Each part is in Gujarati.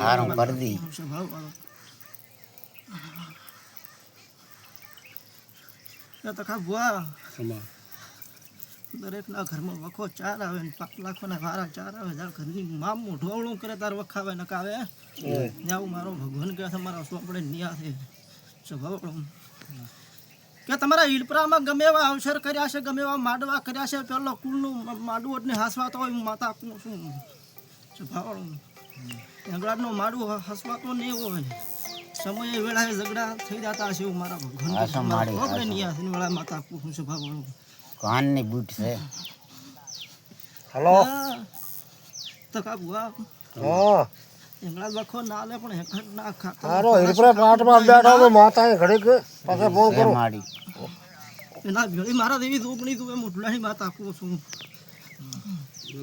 હારું કરી દી તો ખા ભુવા. દરેકના ઘરમાં વખો ચાર આવે ને પાંચ લાખોના વારા ચાર આવે તાર ઘરની મામું ઢોળું કરે તાર વખાવે ન કાવે ત્યાં મારો ભગવાન કે તમારા સોપડે નિયા છે. સ્વભાવ કે તમારા ઈલપરામાં ગમે એવા અવસર કર્યા છે ગમે એવા માડવા કર્યા છે પેલો કુળનું મ- ને હાસવા તો હોય હું માતા કું છું. સ્વભાવ. ઝઘડાનો મારું હસવાતો નહીં હોય સમયે વેળાએ ઝઘડા થઈ જતા હશે એવું મારા ભગવાન. નિયા છે વેળા માતા કું છું વાળો. કાનની બૂટ છે. હલો. તો કા ભુવા હા. એમલા વખો ના લે પણ હેઠળ ના ખાતા હારો હિરપરા પાટમાં બેઠો તો માતા ઘડીક પાછા ફોન કરો. માડી એના ભેળી મારા દેવી ધૂપણી તું એમ ઉઠલાની વાત આપું છું.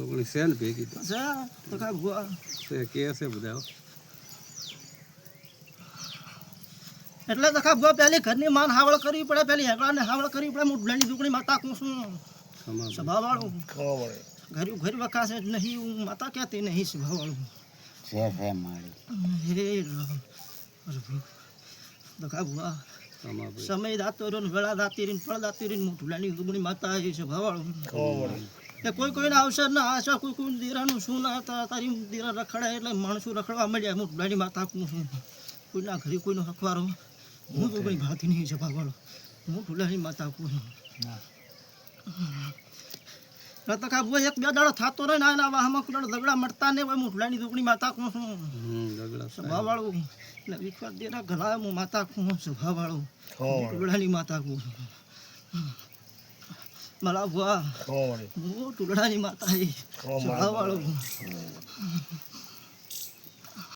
ઓગણી છે ને ભેગી તો. અચ્છા તો કા ભુવા. તે કે છે બધા એટલે તો કા ભુવા પેલી ઘરની માન હાવળ કરવી પડે પેલી હેકડાને હાવળ કરવી પડે હું ઉઠલાની દુકડી માતા કું છું. સ્વભાવ વાળું ઘર ઘર વખાશે નહીં હું માતા કહેતી નહીં સ્વભાવ વાળું છે છે પ્રભુ ભુવા. સમય દાતો રહ્યો વેળા દાતી રીન ફળ દાતી રીન હું ઢુલાની દુગણી માતા આવી સ્વભાવ વાળું કે કોઈ કોઈના અવસર ના આશા કોઈ કોઈ દીરાનું શું ના તારી દીરા રખડાય એટલે માણસો રખડવા મળ્યા હું ડાડી માતા છું. કોઈના ઘરે કોઈનો હકવારો. હું તો કોઈ ભાતી નહીં જવા વાળો. હું ઢુલાની માતા કું છું રતકા બુઆ એક બે દાડો થાતો રહે ના એના વાહમાં દાડો મળતા ને હોય હું ઢુલાની દુકડી માતા કું છું સ્વભાવ વાળું. એટલે દેરા ગલા હું માતા કું સ્વભાવ વાળું. માતા કું છું. હું ટુકડાની માતા એ ખબર સ્વભાવ વાળું